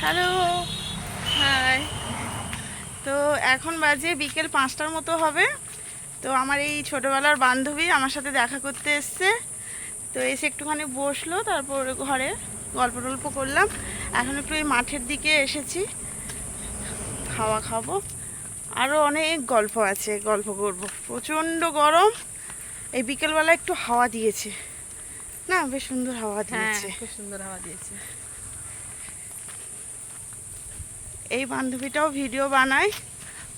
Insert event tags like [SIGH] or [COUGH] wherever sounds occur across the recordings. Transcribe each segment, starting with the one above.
Hello. High. তো এখন বাজে বিকেল পাঁচটার মতো হবে। তো আমার এই ছোটোবেলার বান্ধবী আমার সাথে দেখা করতে এসছে। তো এসে একটুখানি বসল তারপর ঘরে গল্প টল্প করলাম। এখন একটু এই মাঠের দিকে এসেছি। খাওয়া খাব। আরও অনেক গল্প আছে গল্প করব। প্রচণ্ড গরম। এই বিকেলবেলা একটু হাওয়া দিয়েছে। না বেশ সুন্দর হাওয়া হ্যাঁ দিয়েছে। খুব সুন্দর হাওয়া দিয়েছে। এই বান্ধবীটাও ভিডিও বানায়।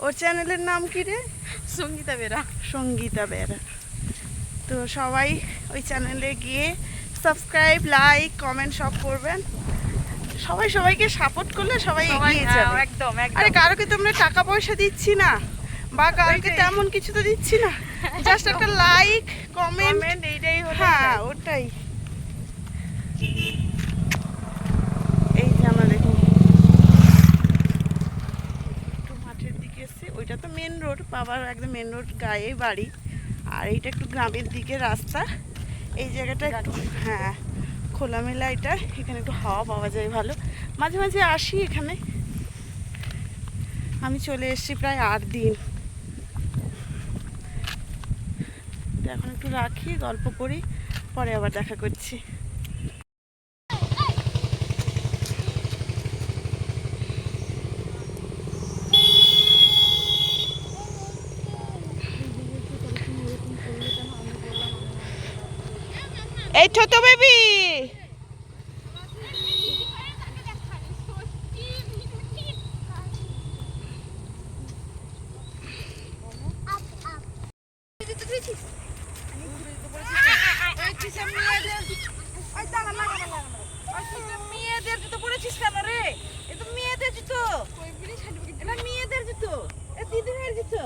ওর চ্যানেলের নাম কী রে? সঙ্গীতা বেরা। সঙ্গীতা বেরা। তো সবাই ওই চ্যানেলে গিয়ে সাবস্ক্রাইব লাইক কমেন্ট সব করবেন। সবাই সবাইকে সাপোর্ট করলে সবাই এগিয়ে হ্যাঁ, যাবে একদম একদম। আরে কারোকে তোমরা টাকা পয়সা দিচ্ছি না বা কারোকে তেমন কিছু তো দিচ্ছি না। [LAUGHS] জাস্ট একটা লাইক কমেন্ট কমেন্ট এইটাই হ্যাঁ ওটাই এই যে আমরা দেখুন একটু মাঠের দিকে এসছি ওইটা তো মেন রোড বাবার একদম মেন রোড গায়ে বাড়ি। আর এইটা একটু গ্রামের দিকে রাস্তা। এই জায়গাটা একটু হ্যাঁ খোলামেলা এটা। এখানে একটু হাওয়া পাওয়া যায় ভালো। মাঝে মাঝে আসি এখানে। আমি চলে এসেছি প্রায় আট দিন। এখন একটু রাখি, গল্প করি, পরে আবার দেখা করছি। এই ছোট বেবি মেয়েদের তো পড়েছিস কেন রে এ তো মেয়েদের জুতো এটা মেয়েদের জুতো এ দিদি ভাইয়ের জুতো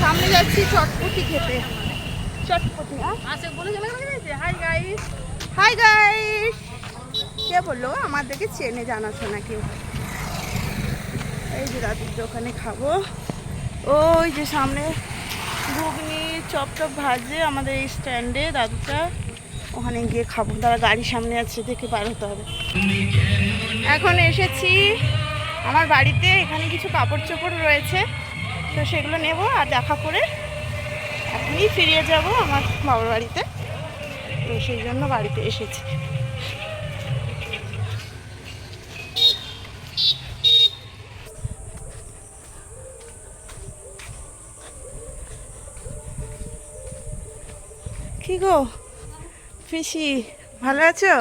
সামনে যাচ্ছি চটপটি খেতে। চটপটি হাই গাইস হাই গাইস কে বলল? আমাদেরকে চেনে জানাশোনা কেউ এই যে দাদুর দোকানে খাব। ওই যে সামনে ঘুগনি চপ টপ ভাজে আমাদের এই স্ট্যান্ডে দাদুটা ওখানে গিয়ে খাব। তারা গাড়ির সামনে আছে দেখে পার হতে হবে। এখন এসেছি আমার বাড়িতে। এখানে কিছু কাপড় চোপড় রয়েছে। তো সেগুলো নেব আর দেখা করে এখনই ফিরিয়ে যাব আমার বাবার বাড়িতে। তো সেই জন্য বাড়িতে এসেছি। কি গো? পিসি, ভালো আছো?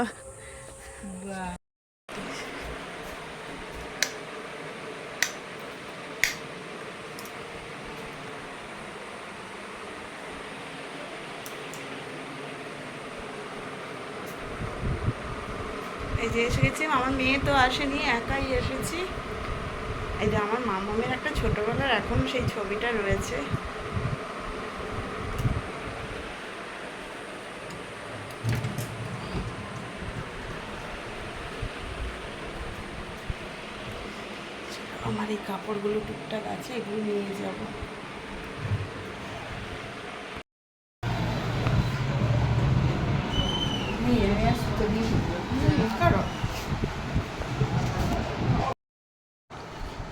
এই যে এসে গেছি আমার মেয়ে তো আসেনি, একাই এসেছি। এই যে আমার মামামের একটা ছোটবেলার এখন সেই ছবিটা রয়েছে। আমার এই কাপড়গুলো টুকটাক আছে, এগুলো নিয়ে যাব করো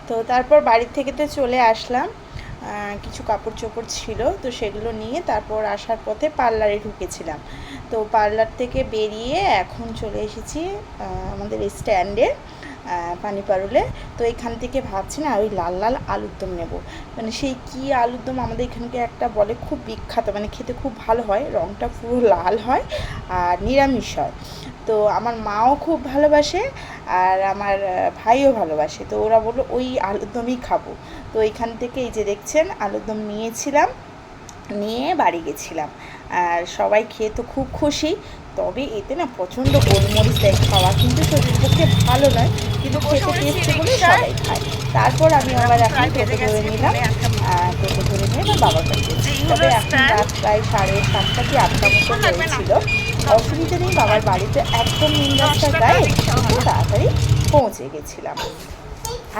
তো তারপর বাড়ির থেকে তো চলে আসলাম। কিছু কাপড় চোপড় ছিল, তো সেগুলো নিয়ে তারপর আসার পথে পার্লারে ঢুকেছিলাম। তো পার্লার থেকে বেরিয়ে এখন চলে এসেছি আমাদের স্ট্যান্ডে পানি পারুলে। তো এখান থেকে ভাবছি, না, ওই লাল লাল আলুর দম নেব। মানে সেই কি আলুর দম আমাদের এখানকে একটা বলে খুব বিখ্যাত মানে খেতে খুব ভালো হয় রঙটা পুরো লাল হয় আর নিরামিষ হয়। তো আমার মাও খুব ভালোবাসে আর আমার ভাইও ভালোবাসে। তো ওরা বলল ওই আলুর দমই খাব। তো এখান থেকে এই যে দেখছেন আলুর দম নিয়েছিলাম নিয়ে বাড়ি গেছিলাম। আর সবাই খেয়ে তো খুব খুশি। তবে এতে না প্রচণ্ড গোলমরিচ দেয় খাওয়া কিন্তু শরীর পক্ষে ভালো নয়। কিন্তু খেতে টেস্ট বলে সবাই খায়। তারপর আমি আবার এখন টোটো ধরে নিলাম। টোটো ধরে নিয়ে আমার বাবার কাছে। তবে এখন রাত প্রায় সাড়ে সাতটা কি আটটা মতো হয়েছিল। অসুবিধা নেই বাবার বাড়িতে একদম নিন রাস্তার গায়ে তাড়াতাড়ি পৌঁছে গেছিলাম।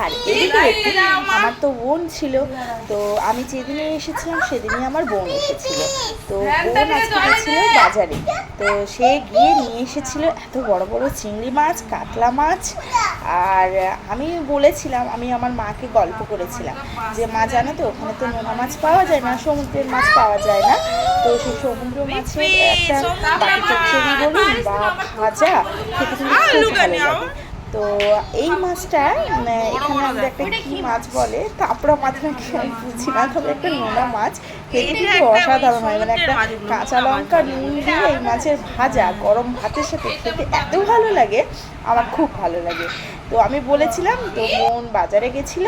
আর এদিকে আমার। তো বোন ছিল তো আমি যেদিনে এসেছিলাম সেদিনই আমার বোন এসেছিল। তো বোন আজকে গেছিল বাজারে। তো সে গিয়ে নিয়ে এসেছিল এত বড় বড় চিংড়ি মাছ কাতলা মাছ। আর আমি বলেছিলাম আমি আমার মাকে গল্প করেছিলাম যে মা জানো তো ওখানে তো নোনা মাছ পাওয়া যায় না সমুদ্রের মাছ পাওয়া যায় না। তো সেই সমুদ্র মাছের একটা বাটি চচ্চড়ি বলুন বা ভাজা খেতে কিন্তু খুব ভালো লাগে। তো এই মাছটা এখানে আমাদের একটা কি মাছ বলে? তাপড়া মাছ নাকি আমি বুঝি না তবে একটা নোনা মাছ। খেতে কিন্তু অসাধারণ হয়। মানে একটা কাঁচা লঙ্কা নুন দিয়ে এই মাছের ভাজা গরম ভাতের সাথে খেতে এত ভালো লাগে আমার খুব ভালো লাগে। তো আমি বলেছিলাম তো বোন বাজারে গেছিল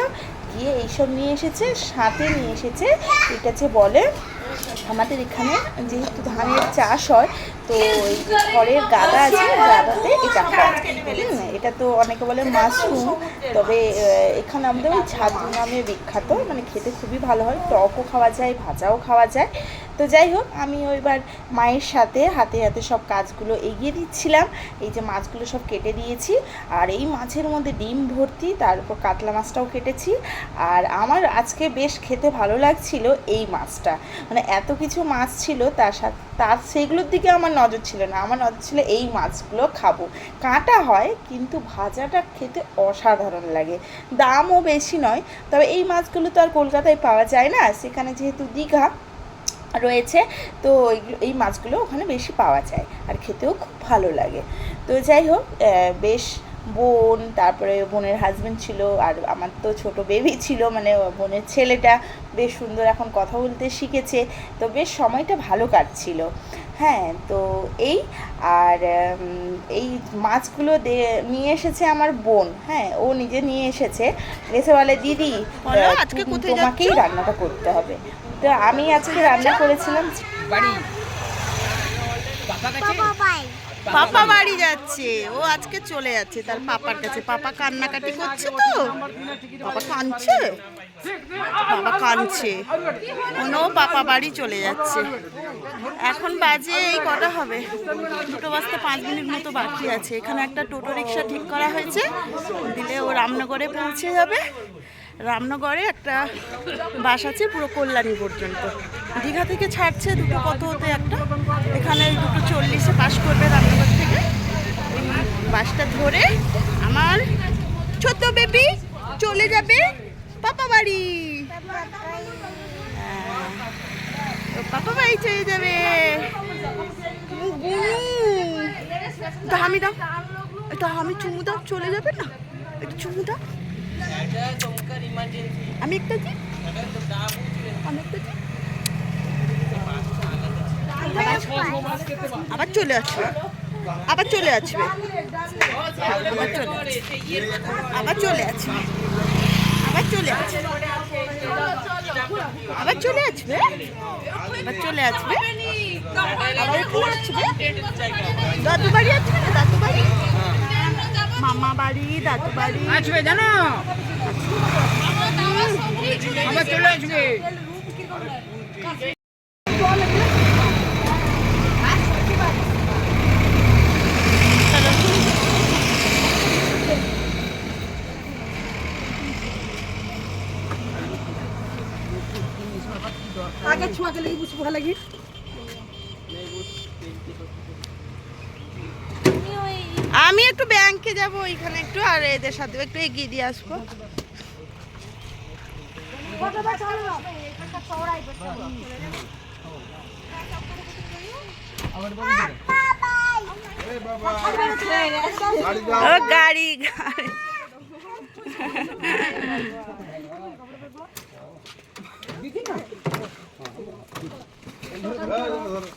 গিয়ে এইসব নিয়ে এসেছে সাথে নিয়ে এসেছে এটা যে বলে আমাদের এখানে যেহেতু ধানের চাষ হয়, তো এই খড়ের গাদা আছে গাদাতে এটা এটা তো অনেকে বলে মাশরুম, তবে এখানে আমাদের ওই ছাদু নামে বিখ্যাত মানে খেতে খুবই ভালো হয়, টকও খাওয়া যায়, ভাজাও খাওয়া যায়। তো যাই হোক, আমি ওইবার মায়ের সাথে, হাতে হাতে সব কাজগুলো এগিয়ে দিচ্ছিলাম, এই যে মাছগুলো সব কেটে দিয়েছি, আর এই মাছের মধ্যে ডিম ভর্তি, তার উপর কাতলা মাছটাও কেটেছি, আর আমার আজকে বেশ খেতে ভালো লাগছিল এই মাছটা। মানে এত কিছু মাছ ছিল, তার সাথে, তার সেগুলোর দিকে আমার নজর ছিল না। আমার নজর ছিল এই মাছগুলো খাব। কাঁটা হয়, কিন্তু ভাজাটা খেতে অসাধারণ লাগে। দামও বেশি নয়, তবে এই মাছগুলো তো আর কলকাতায় পাওয়া যায় না। সেখানে যেহেতু দীঘা রয়েছে, তো এই মাছগুলো ওখানে বেশি পাওয়া যায়। আর খেতেও খুব ভালো লাগে। তো যাই হোক বেশ বোন তারপরে বোনের হাজব্যান্ড ছিল আর আমার তো ছোট বেবি ছিল মানে বোনের ছেলেটা বেশ সুন্দর এখন কথা বলতে শিখেছে তো বেশ সময়টা ভালো কাটছিল হ্যাঁ তো এই আর এই মাছগুলো দে- নিয়ে এসেছে আমার বোন হ্যাঁ ও নিজে নিয়ে এসেছে এসে বলে দিদি তোমাকেই রান্নাটা করতে হবে তো আমি আজকে রান্না করেছিলাম বাড়ি পাপা বাড়ি যাচ্ছে। ও আজকে চলে যাচ্ছে তার পাপার কাছে। পাপা কান্নাকাটি করছে তো? পাপা কাঁদছে? বাবা কাঁদছে। ও পাপা বাড়ি চলে যাচ্ছে। এখন বাজে এই কটা হবে? দুটো বাজতে পাঁচ মিনিট মতো বাকি আছে। এখানে একটা টোটো রিক্সা ঠিক করা হয়েছে। দিলে ও রামনগরে পৌঁছে যাবে। রামনগরে একটা বাস আছে পুরো কল্যাণী পর্যন্ত। দীঘা থেকে ছাড়ছে দুটো কত হতে একটা। এখানে দুটো চল্লিশে পাস করবে রামনগর। বাসটা ধরে আমার ছোট বেবি চলে যাবে পাপা বাড়ি। হ্যাঁ, পাপা বাড়ি চলে যাবে। আমি দাও এটা আমি চুমু দাও চলে যাবে না? একটু চুমু দাও। আমি একটা দিই? আমি একটা দিই? আবার চলে আসবে। আবার চলে আসবে। আবার চলে আসবে। আবার চলে আসবে। আবার চলে আসবে। আবার চলে আসবে? আবার এখানে আসবে? দাদু বাড়ি আসবে না দাদু বাড়ি? মামা বাড়ি, দাদু বাড়ি। আসবে, জানো? আবার চলে আসবে। ছোঁয়াকে লাগি বুঝব লাগি আমি একটু ব্যাংকে যাব ওইখানে একটু আর এদের সাথে একটু এগিয়ে দিয়ে আসব। গাড়ি গাড়ি হ্যাঁ হ্যাঁ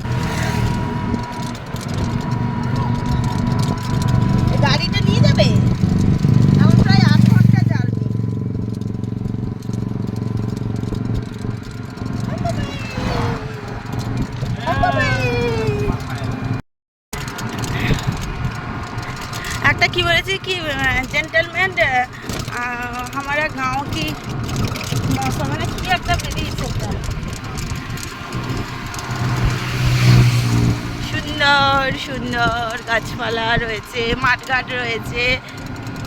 সুন্দর সুন্দর গাছপালা রয়েছে মাঠঘাট রয়েছে।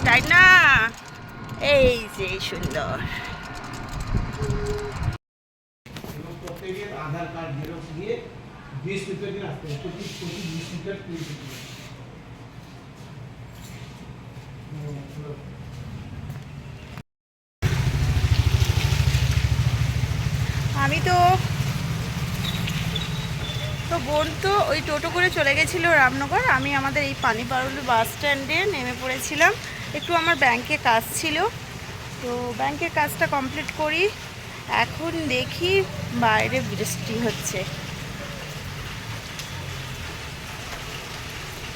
তাই না? এই যে সুন্দর। আমি তো তো বোন তো ওই টোটো করে চলে গেছিল রামনগর। আমি আমাদের এই পানিপারুল বাস স্ট্যান্ডে নেমে পড়েছিলাম। একটু আমার ব্যাংকে কাজ ছিল। তো ব্যাংকের কাজটা কমপ্লিট করি। এখন দেখি বাইরে বৃষ্টি হচ্ছে।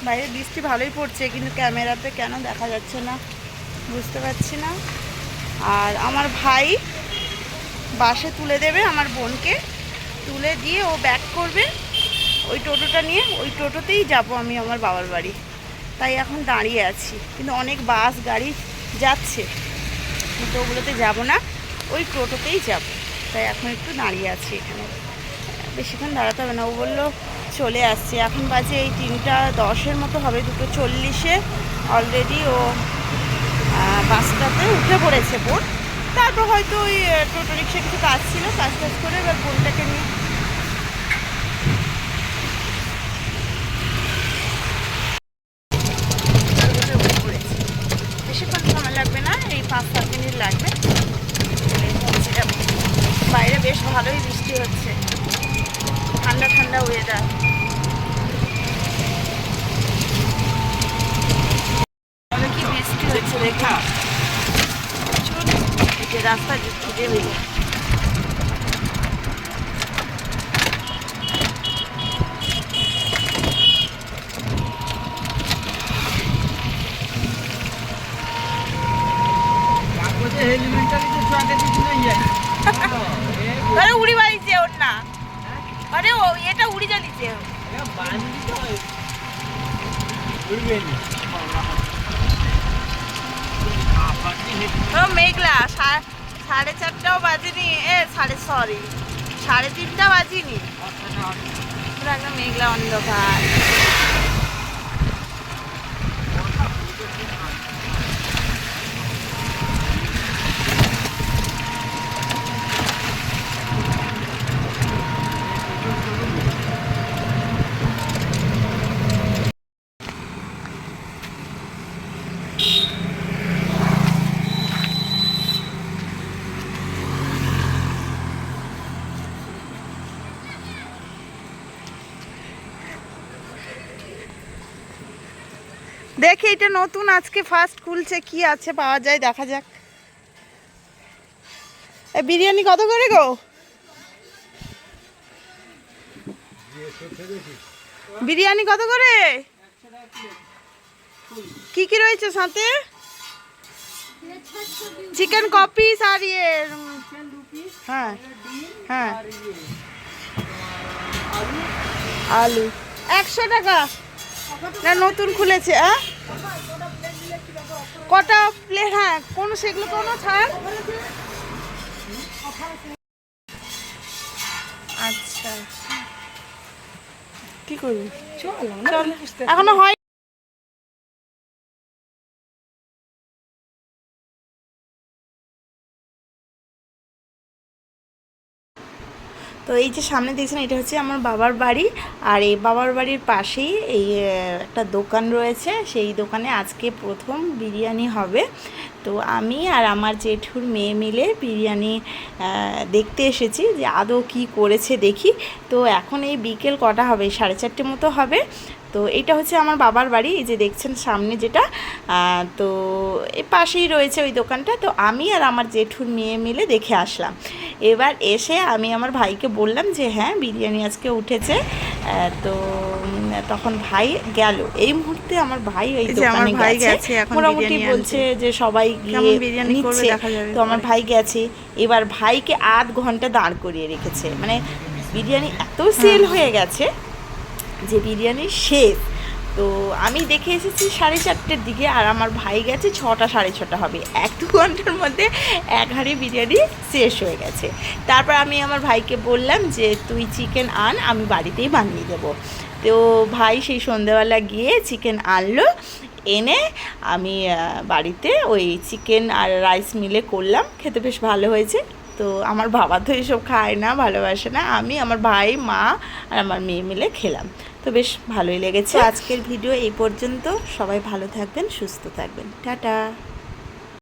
বাইরে বৃষ্টি ভালোই পড়ছে, কিন্তু ক্যামেরাতে কেন দেখা যাচ্ছে না? বুঝতে পারছি না। আর আমার ভাই বাসে তুলে দেবে, আমার বোনকে। তুলে দিয়ে ও ব্যাক করবে। ওই টোটোটা নিয়ে ওই টোটোতেই যাব আমি আমার বাবার বাড়ি। তাই এখন দাঁড়িয়ে আছি। কিন্তু অনেক বাস, গাড়ি যাচ্ছে। কিন্তু ওগুলোতে যাব না, ওই টোটোতেই যাব। তাই এখন একটু দাঁড়িয়ে আছি এখানে। বেশিক্ষণ দাঁড়াতে হবে না। ও বলল, চলে আসছে। এখন বাজে এই তিনটা দশের মতো হবে, দুটো চল্লিশে। অলরেডি ও বাসটাতে উঠে পড়েছে বোন তারপর হয়তো ওই টোটো রিক্সা কিছু কাজ ছিল, কাজ টাজ করে এবার বোনটাকে নিয়ে উঠে উঠে পড়েছি। বেশিক্ষণ সময় লাগবে না এই পাঁচ সাত মিনিট লাগবে চলে পৌঁছে যাব। বাইরে বেশ ভালোই বৃষ্টি হচ্ছে ঠান্ডা ঠান্ডা ওয়েদার কি বৃষ্টি হচ্ছে দেখা এই যে রাস্তা ঘুরে হয়ে কাগজে হেলমেটটা কিন্তু ছুয়াকে দিতে নাই যায় আরে উড়ি বাড়িছে ওর না আরে ও এটা উড়ি জানিছে বান্দি তো উড়বে না ও মেঘলা সা- সাড়ে চারটাও বাজেনি এ সাড়ে সরি সাড়ে তিনটা বাজিনি। পুরো একদম মেঘলা অন্ধকার। দেখি এটা নতুন, আজকে ফার্স্ট খুলছে, কি আছে পাওয়া যায়, দেখা যাক। বিরিয়ানি কত করে গো? বিরিয়ানি কত করে? কি কি রয়েছে সাথে? চিকেন কপিস আর ইয়ে হ্যাঁ হ্যাঁ। আলু। একশো টাকা। না, নতুন খুলেছে হ্যাঁ কটা প্লেট হ্যাঁ কোনো সেগুলো কোনো ছাড়। আচ্ছা। কি করবি? চল এখনও হয় তো এই যে সামনে দেখছেন, এটা হচ্ছে আমার বাবার বাড়ি। আর এই বাবার বাড়ির পাশেই এই একটা দোকান রয়েছে। সেই দোকানে আজকে প্রথম বিরিয়ানি হবে। তো আমি আর আমার জেঠুর মেয়ে মিলে বিরিয়ানি দেখতে এসেছি যে আদৌ কি করেছে দেখি। তো এখন এই বিকেল কটা হবে? সাড়ে চারটে মতো হবে। তো এটা হচ্ছে আমার বাবার বাড়ি। এই যে দেখছেন সামনে যেটা তো এ পাশেই রয়েছে ওই দোকানটা। তো আমি আর আমার জেঠুর মেয়ে মিলে দেখে আসলাম। এবার এসে আমি আমার ভাইকে বললাম যে হ্যাঁ বিরিয়ানি আজকে উঠেছে। তো তখন ভাই গেল। এই মুহূর্তে আমার ভাই ওই দোকানে গেছে। মোটামুটি বলছে যে সবাই গিয়ে নিচ্ছে। তো আমার ভাই গেছে। এবার ভাইকে আধ ঘণ্টা দাঁড় করিয়ে রেখেছে। মানে বিরিয়ানি এত সেল হয়ে। গেছে যে বিরিয়ানি শেষ তো আমি দেখে এসেছি সাড়ে চারটের দিকে আর আমার ভাই গেছে ছটা, সাড়ে ছটা হবে। এক, দু ঘণ্টার মধ্যে এক হাঁড়ি বিরিয়ানি শেষ হয়ে গেছে। তারপর আমি আমার ভাইকে বললাম যে, তুই চিকেন আন, আমি বাড়িতেই বানিয়ে দেবো। তো ভাই সেই সন্ধ্যেবেলা গিয়ে চিকেন আনলো। এনে আমি বাড়িতে ওই চিকেন আর রাইস মিলে করলাম। খেতে বেশ ভালো হয়েছে। তো আমার বাবা তো এসব খায় না, ভালোবাসে না। আমি, আমার ভাই, মা আর আমার মেয়ে মিলে খেলাম। তো বেশ ভালোই লেগেছে আজকের ভিডিও এই পর্যন্ত। সবাই ভালো থাকবেন সুস্থ থাকবেন। টাটা।